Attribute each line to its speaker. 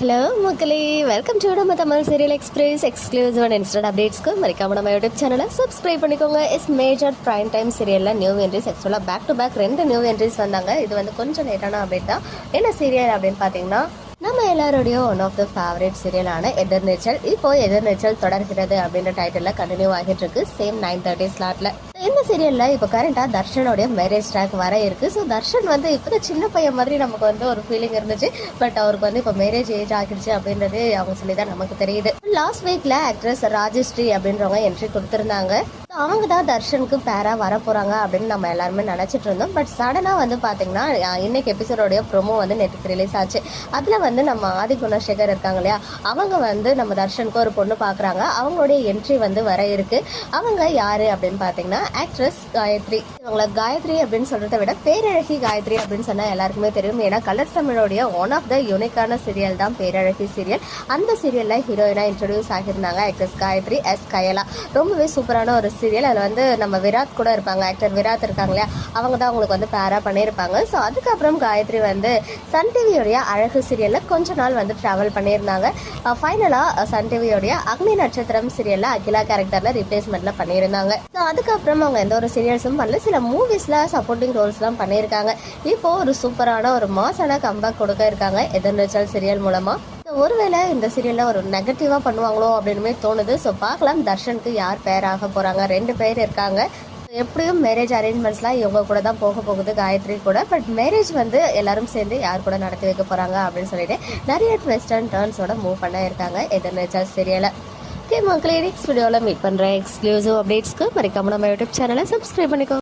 Speaker 1: Hello மக்களே. Welcome to நம்ம Tamil serial express exclusive and instant அப்டேட்ஸ்க்கு மறக்காம நம்ம யூடியூப் சேனலை சப்ஸ்கிரைப் பண்ணிக்கோங்க. இஸ் மேஜர் ப்ரைம் டைம் சீரியலில் நியூ என்ட்ரிஸ் ஆக்சுவலாக பேக் டு பேக் ரெண்டு நியூ என்ட்ரிஸ் வந்தாங்க. இது வந்து கொஞ்சம் லேட்டான அப்டேட் தான். என்ன சீரியல் அப்படின்னு பார்த்தீங்கன்னா நம்ம எல்லாருடைய ஒன் ஆஃப் த ஃபேவரட் சீரியலான எதிர்நீச்சல் இப்போ எதிர்நீச்சல் தொடர்கிறது அப்படின்ற டைட்டில் கண்டினியூ ஆகிட்டு இருக்கு. சேம் நைன் தேர்ட்டி ஸ்லாட்டில் சீரியல்ல இப்போ கரண்டா தர்ஷனோடைய மேரேஜ் ட்ராக் வர இருக்கு. ஸோ தர்ஷன் வந்து இப்போ சின்ன பையன் மாதிரி நமக்கு வந்து ஒரு ஃபீலிங் இருந்துச்சு. பட் அவருக்கு வந்து இப்போ மேரேஜ் ஏஜ் ஆகிடுச்சு அப்படின்றது அவங்க சொல்லி தான் நமக்கு தெரியுது. லாஸ்ட் வீக்ல ஆக்ட்ரஸ் ராஜஸ்ரீ அப்படின்றவங்க என்ட்ரி கொடுத்துருந்தாங்க. அவங்க தான் தர்ஷனுக்கு பேரா வர போறாங்க அப்படின்னு நம்ம எல்லாருமே நினைச்சிட்டு இருந்தோம். பட் சடனா வந்து பாத்தீங்கன்னா இன்னைக்கு எபிசோடோடைய ப்ரொமோ வந்து நேற்றுக்கு ரிலீஸ் ஆச்சு. அதுல வந்து நம்ம ஆதி குணசேகர் இருக்காங்க இல்லையா? அவங்க வந்து நம்ம தர்ஷனுக்கு ஒரு பொண்ணு பாக்குறாங்க. அவங்களுடைய என்ட்ரி வந்து வர இருக்கு. அவங்க யாரு அப்படின்னு பாத்தீங்கன்னா ஆக்ட்ரஸ் காயத்ரி. இவங்கள காயத்ரி அப்படின்னு சொல்றதை விட பேரழகி காயத்ரி அப்படின்னு சொன்னா எல்லாருக்குமே தெரியும். ஏன்னா கலர் தமிழோடைய ஒன் ஆஃப் த யூனிக்கான சீரியல் தான் பேரழகி சீரியல் அந்த சீரியல்ல ஹீரோயினா இன்ட்ரடியூஸ் ஆகியிருந்தாங்க ஆக்ட்ரஸ் காயத்ரி எஸ் கயலா. ரொம்பவே சூப்பரான ஒரு சீரியல் அதில் வந்து நம்ம விராட் கூட இருப்பாங்க ஆக்டர் விராத் இருக்காங்க இல்லையா? அவங்க தான் அவங்களுக்கு வந்து பேரா பண்ணியிருப்பாங்க. ஸோ அதுக்கப்புறம் காயத்ரி வந்து சன் டிவியோடைய அழகு சீரியலில் கொஞ்ச நாள் வந்து ட்ராவல் பண்ணியிருந்தாங்க. ஃபைனலாக சன் டிவியோடைய அக்னி நட்சத்திரம் சீரியலில் அகிலா கேரக்டரில் ரிப்ளேஸ்மெண்ட்டில் பண்ணியிருந்தாங்க. ஸோ அதுக்கப்புறம் அவங்க எந்த ஒரு சீரியல்ஸும் பண்ணல. சில மூவிஸில் சப்போர்ட்டிங் ரோல்ஸ்லாம் பண்ணியிருக்காங்க. இப்போது ஒரு சூப்பரான ஒரு மாசான கம்பேக் கொடுக்க இருக்காங்க. எதிர்நீச்சல் சீரியல் மூலமாக ஒருவேளை இந்த சீரியல்ல ஒரு நெகட்டிவா பண்ணுவாங்களோ அப்படின்னுமே தோணுது. ஸோ பார்க்கலாம். தர்ஷனுக்கு யார் பேராக போறாங்க? ரெண்டு பேர் இருக்காங்க. எப்படியும் மேரேஜ் அரேஞ்ச்மெண்ட்ஸ்லாம் இவங்க கூட தான் போக போகுது காயத்ரி கூட. பட் மேரேஜ் வந்து எல்லாரும் சேர்ந்து யார் கூட நடத்தி வைக்க போறாங்க அப்படின்னு சொல்லிட்டு நிறைய ட்விஸ்ட் அண்ட் டர்ன்ஸோட மூவ் பண்ண இருக்காங்க. எதிர்நீச்சல் சீரியலை ஓகே மக்களே நெக்ஸ்ட் வீடியோவில் மீட் பண்ணுறேன் எக்ஸ்க்ளூசிவ் அப்டேட்ஸ்க்கு மறக்காம நம்ம யூடியூப் சேனலை சப்ஸ்கிரைப் பண்ணிக்கோ